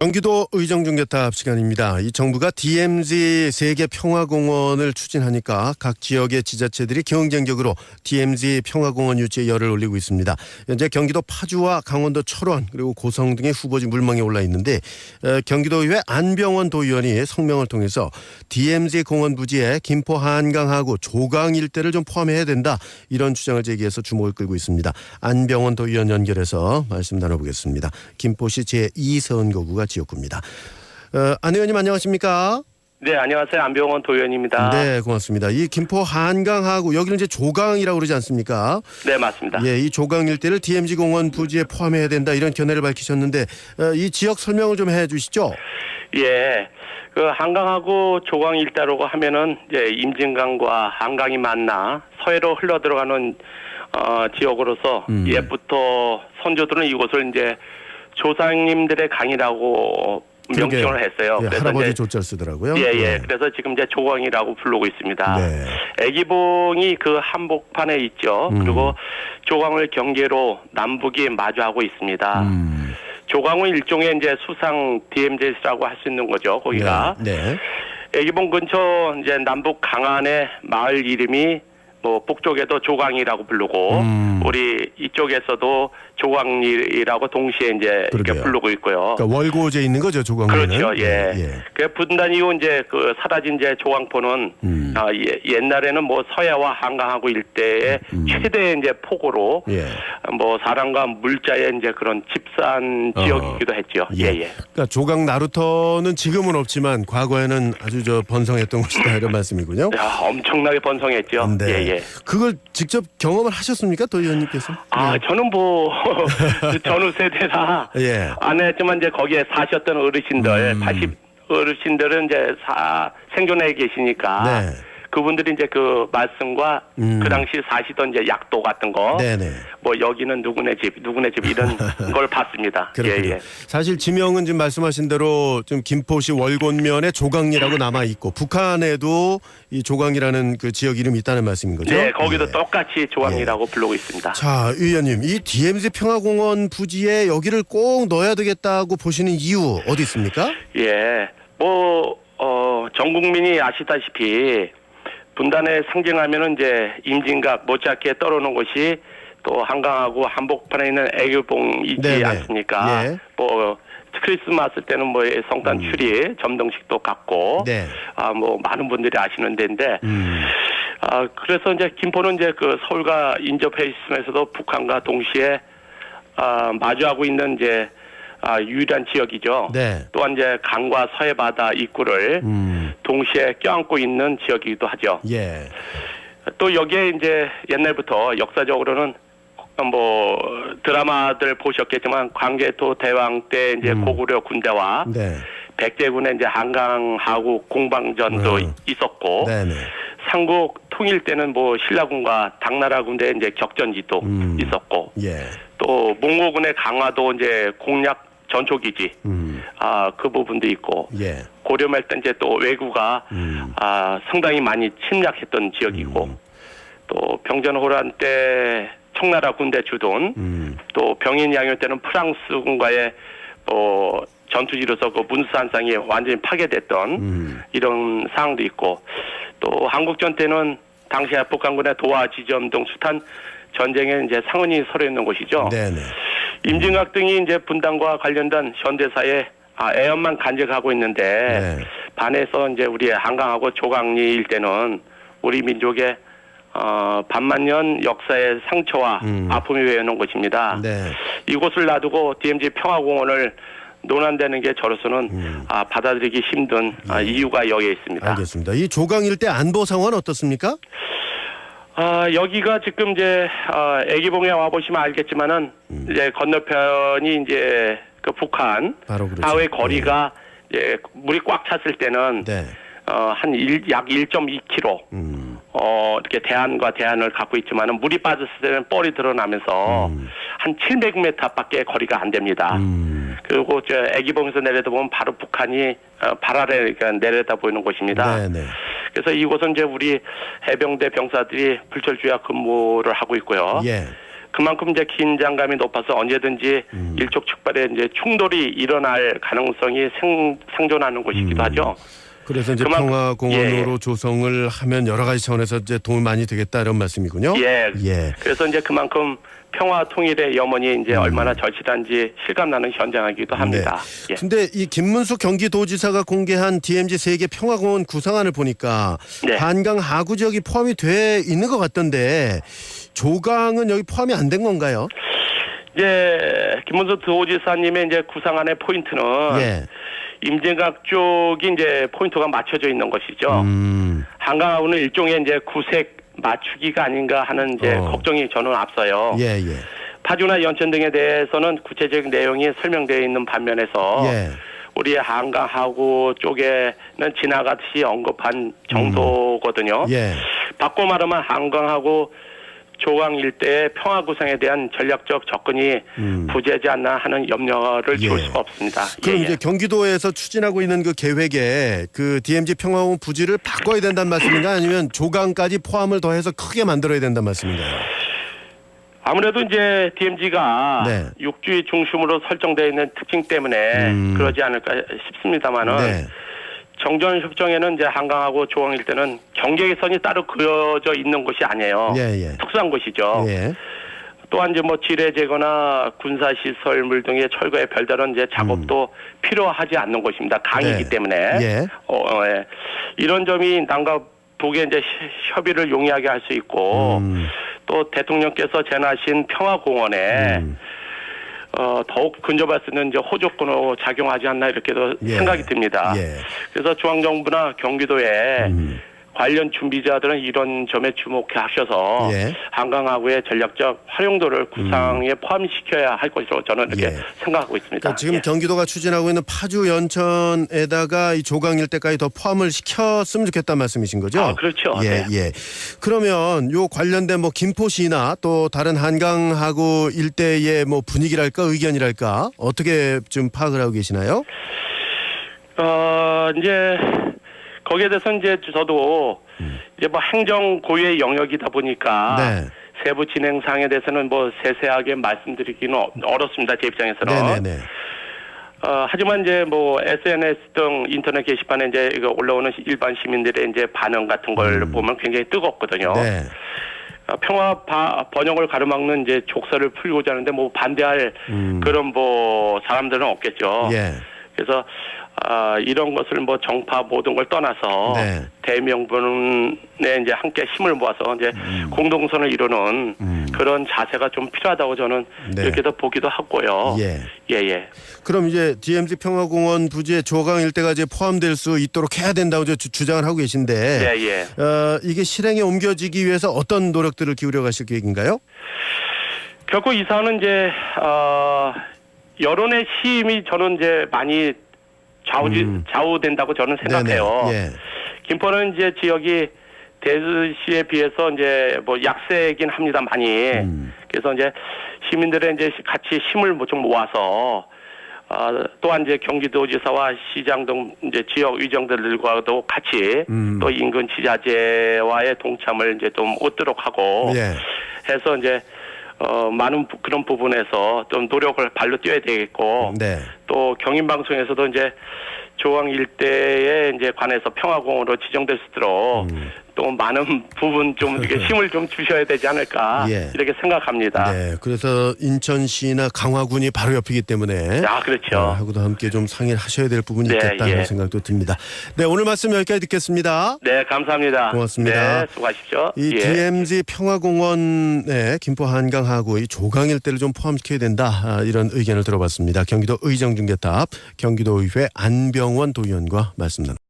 경기도 의정중개탑 시간입니다. 이 정부가 DMZ 세계 평화공원을 추진하니까 각 지역의 지자체들이 경쟁적으로 DMZ 평화공원 유치에 열을 올리고 있습니다. 현재 경기도 파주와 강원도 철원 그리고 고성 등의 후보지 물망에 올라 있는데 어, 경기도의회 안병원 도의원이 성명을 통해서 DMZ 공원 부지에 김포 한강하고 조강 일대를 좀 포함해야 된다 이런 주장을 제기해서 주목을 끌고 있습니다. 안병원 도의원 연결해서 말씀 나눠보겠습니다. 김포시 제2선거구가 지역구입니다. 어, 안 의원님 안녕하십니까? 네, 안녕하세요. 안병원 도의원입니다. 네, 고맙습니다. 이 김포 한강하고 여기는 이제 조강이라고 그러지 않습니까? 네, 맞습니다. 예, 이 조강 일대를 DMZ 공원 부지에 포함해야 된다 이런 견해를 밝히셨는데 어, 이 지역 설명을 좀 해 주시죠. 예. 그 한강하고 조강 일대라고 하면은 이제 임진강과 한강이 만나 서해로 흘러 들어가는 어 지역으로서 음. 옛부터 선조들은 이곳을 이제 조상님들의 강이라고. 명칭을 했어요. 예, 할아버지 이제 조자를 쓰더라고요. 예, 예. 네. 그래서 지금 이제 조광이라고 부르고 있습니다. 네. 애기봉이 그 한복판에 있죠. 음. 그리고 조광을 경계로 남북이 마주하고 있습니다. 음, 조광은 일종의 이제 수상 DMZ라고 할 수 있는 거죠. 거기가 네. 네. 애기봉 근처 이제 남북 강안의 마을 이름이 뭐 북쪽에도 조광이라고 부르고 음. 우리 이쪽에서도 조광리라고 동시에 이제 이렇게 그러게요. 부르고 있고요. 그러니까 월고제 있는 거죠 조강에는. 그렇죠. 예. 예. 그 분단 이후 이제 그 사라진 이제 조광포는 음. 아, 예, 옛날에는 뭐 서해와 한강하고 일대의 음. 최대의 이제 폭으로 예. 뭐 사람과 물자의 이제 그런 집산 어. 지역이기도 했죠. 예, 예. 그러니까 조강 나루터는 지금은 없지만 과거에는 아주 저 번성했던 곳이다 이런 말씀이군요. 야, 엄청나게 번성했죠. 네. 예, 예. 그걸 직접 경험을 하셨습니까, 도 의원님께서? 아, 저는 뭐 전후 세대라 예. 안 했지만 이제 거기에 사셨던 어르신들, 음. 80 어르신들은 이제 사 생존해 계시니까 네. 그분들이 이제 그 말씀과 음. 그 당시 사시던 이제 약도 같은 거, 네네. 뭐 여기는 누구네 집, 누구네 집 이런 걸 봤습니다. 그렇군요. 예, 예. 사실 지명은 지금 말씀하신 대로 좀 김포시 월곤면에 조강리라고 남아 있고 북한에도 이 조강이라는 그 지역 이름이 있다는 말씀인 거죠? 네, 거기도 예. 똑같이 조항이라고 부르고 있습니다. 자, 의원님, 이 DMZ 평화공원 부지에 여기를 꼭 넣어야 되겠다고 보시는 이유 어디 있습니까? 예, 뭐, 어, 전 국민이 아시다시피 분단에 상징하면은 이제 임진각 못지않게 떨어오는 곳이 또 한강하고 한복판에 있는 애교봉이지 네네. 않습니까? 예. 뭐, 크리스마스 때는 뭐 성탄 추리 점등식도 갖고 음. 네. 아뭐 많은 분들이 아시는 데인데 음. 아 그래서 이제 김포는 이제 그 서울과 인접해 있으면서도 북한과 동시에 아 마주하고 있는 이제 아 유일한 지역이죠. 네. 또한 이제 강과 서해 바다 입구를 음. 동시에 껴안고 있는 지역이기도 하죠. 예. 또 여기에 이제 옛날부터 역사적으로는 뭐 드라마들 보셨겠지만 광개토 대왕 때 이제 음. 고구려 군대와 네. 백제군의 이제 한강하고 공방전도 음. 있었고 네네. 삼국 통일 때는 뭐 신라군과 당나라 군대 이제 격전지도 음. 있었고 예. 또 몽고군의 강화도 이제 공략 전초기지 음. 아그 부분도 있고 예. 고려 말 때 이제 또 외구가 음. 아 상당히 많이 침략했던 지역이고 음. 또 병전호란 때 청나라 군대 주둔 음. 또 병인 양요 때는 프랑스군과의 어 전투지로서 그 문수산상이 완전히 파괴됐던 음. 이런 상황도 있고 또 한국전 때는 당시에 북한군의 도하 지점 등 숱한 전쟁에 이제 상흔이 서려 있는 곳이죠. 네네. 임진각 등이 이제 분단과 관련된 현대사에 아, 애연만 간직하고 있는데 네. 반해서 이제 우리 한강하고 조강리 일대는 우리 민족의 어, 반만년 역사의 상처와 음. 아픔이 외우는 곳입니다. 네. 이곳을 놔두고 DMZ 평화공원을 논한다는 게 저로서는 음. 아, 받아들이기 힘든 아, 이유가 여기에 있습니다. 알겠습니다. 이 조강 일대 안보 상황 어떻습니까? 아, 여기가 지금 이제, 어, 애기봉에 와보시면 알겠지만은, 음. 이제 건너편이 이제 그 북한, 바로 그렇죠. 하의 거리가 이제 물이 꽉 찼을 때는, 네. 어, 한 일, 약 1.2km, 음. 어, 이렇게 대안과 대안을 갖고 있지만은 물이 빠졌을 때는 뻘이 드러나면서 음. 한 700m 밖에 거리가 안 됩니다. 음. 그리고 저 애기봉에서 내려다 보면 바로 북한이 어, 발 아래 그러니까 내려다 보이는 곳입니다. 네네. 그래서 이곳은 이제 우리 해병대 병사들이 불철주야 근무를 하고 있고요. 예. 그만큼 이제 긴장감이 높아서 언제든지 음. 일촉즉발의 이제 충돌이 일어날 가능성이 생, 상존하는 곳이기도 음. 하죠. 그래서 이제 그만큼- 평화공원으로 예. 조성을 하면 여러 가지 차원에서 이제 도움이 많이 되겠다 이런 말씀이군요. 예. 예. 그래서 이제 그만큼 평화 통일의 염원이 이제 음. 얼마나 절실한지 실감나는 현장이기도 합니다. 예. 근데 이 김문수 경기도지사가 공개한 DMZ 세계 평화공원 구상안을 보니까 네. 한강 하구 지역이 포함이 돼 있는 것 같던데 조강은 여기 포함이 안 된 건가요? 이제 김문수 도지사님의 이제 구상안의 포인트는 예. 임진각 쪽이 이제 포인트가 맞춰져 있는 것이죠. 음. 한강하고는 일종의 이제 구색 맞추기가 아닌가 하는 이제 어. 걱정이 저는 앞서요. 예, 예. 파주나 연천 등에 대해서는 구체적인 내용이 설명되어 있는 반면에서 예. 우리 한강하구 쪽에는 지나가듯이 언급한 정도거든요. 예. 바꿔 말하면 한강하고 조강 일대의 평화 구상에 대한 전략적 접근이 음. 부재하지 않나 하는 염려를 지울 예. 수가 없습니다. 그럼 예, 이제 경기도에서 추진하고 있는 그 계획에 그 DMZ 평화공원 부지를 바꿔야 된다는 말씀인가요? 아니면 조강까지 포함을 더해서 크게 만들어야 된다는 말씀인가요? 아무래도 이제 DMZ가 네. 육주의 중심으로 설정되어 있는 특징 때문에 음. 그러지 않을까 싶습니다만은 네. 정전 협정에는 이제 한강하고 조강 일대는 경계선이 따로 그려져 있는 곳이 아니에요. 예, 예. 특수한 곳이죠. 예. 또한 이제 뭐 지뢰 제거나 군사 시설물 등의 철거에 별다른 이제 작업도 필요하지 않는 곳입니다. 강이기 음. 네. 때문에 예. 어, 어, 예. 이런 점이 남과 북의 이제 시- 협의를 용이하게 할 수 있고 음. 또 대통령께서 제나신 평화공원에 음. 어, 더욱 근접할 수 있는 이제 호조건으로 작용하지 않나 이렇게도 예. 생각이 듭니다. 예. 그래서 중앙정부나 경기도에 음. 관련 준비자들은 이런 점에 주목하셔서 예. 한강하구의 전략적 활용도를 구상에 포함시켜야 할 것으로 저는 이렇게 예. 생각하고 있습니다. 그러니까 지금 예. 경기도가 추진하고 있는 파주 연천에다가 이 조강 일대까지 더 포함을 시켰으면 좋겠다는 말씀이신 거죠? 아, 그렇죠. 예, 네. 예. 그러면 요 관련된 뭐 김포시나 또 다른 한강하고 일대의 뭐 분위기랄까 의견이랄까 어떻게 좀 파악을 하고 계시나요? 어, 이제 거기에 대해서 이제 저도 이제 뭐 행정 고유의 영역이다 보니까 음. 네. 세부 진행 사항에 대해서는 뭐 세세하게 말씀드리기는 어- 어렵습니다. 제 입장에서는. 네네네. 어, 하지만 이제 뭐 SNS 등 인터넷 게시판에 이제 이거 올라오는 일반 시민들의 이제 반응 같은 걸 보면 굉장히 뜨겁거든요. 음. 네. 어, 평화 바- 번영을 가로막는 이제 족설을 풀고자 하는데 뭐 반대할 음. 그런 뭐 사람들은 없겠죠. 예. 그래서 아, 이런 것을 뭐 정파 모든 걸 떠나서 네. 대명분에 이제 함께 힘을 모아서 이제 공동선을 이루는 음. 그런 자세가 좀 필요하다고 저는 네. 이렇게도 보기도 하고요. 예. 예, 예. 그럼 이제 DMZ 평화공원 부지에 조강 일대가 이제 포함될 수 있도록 해야 된다고 주- 주장을 하고 계신데 예, 예. 어, 이게 실행에 옮겨지기 위해서 어떤 노력들을 기울여 가실 계획인가요? 결국 이 사안은 이제 어, 여론의 시임이 저는 이제 많이 좌우 음. 좌우된다고 저는 생각해요. 예. 김포는 이제 지역이 대도시에 비해서 이제 뭐 약세긴 합니다 많이. 음. 그래서 이제 시민들의 이제 같이 힘을 뭐좀 모아서 어, 또한 이제 경기도지사와 시장 등 이제 지역 의정들과도 같이 음. 또 인근 지자체와의 동참을 이제 좀 얻도록 하고 예. 해서 이제 어 많은 부- 그런 부분에서 좀 노력을 발로 뛰어야 되겠고 네. 또 경인 방송에서도 이제 조항 일대에 이제 관해서 평화공원으로 지정될 수 있도록 음. 또 많은 부분 좀 이렇게 힘을 좀 주셔야 되지 않을까 예. 이렇게 생각합니다. 네. 그래서 인천시나 강화군이 바로 옆이기 때문에 아 그렇죠. 어, 하고도 함께 좀 상의를 하셔야 될 부분이 네, 있겠다는 예. 생각도 듭니다. 네, 오늘 말씀 여기까지 듣겠습니다. 네 감사합니다. 고맙습니다. 네 수고하십시오. 이 예. DMZ 평화공원에 김포 한강하고 이 조강 일대를 좀 포함시켜야 된다 아, 이런 의견을 들어봤습니다. 경기도 의정중개탑 경기도의회 안병원 도의원과 말씀 나눴습니다.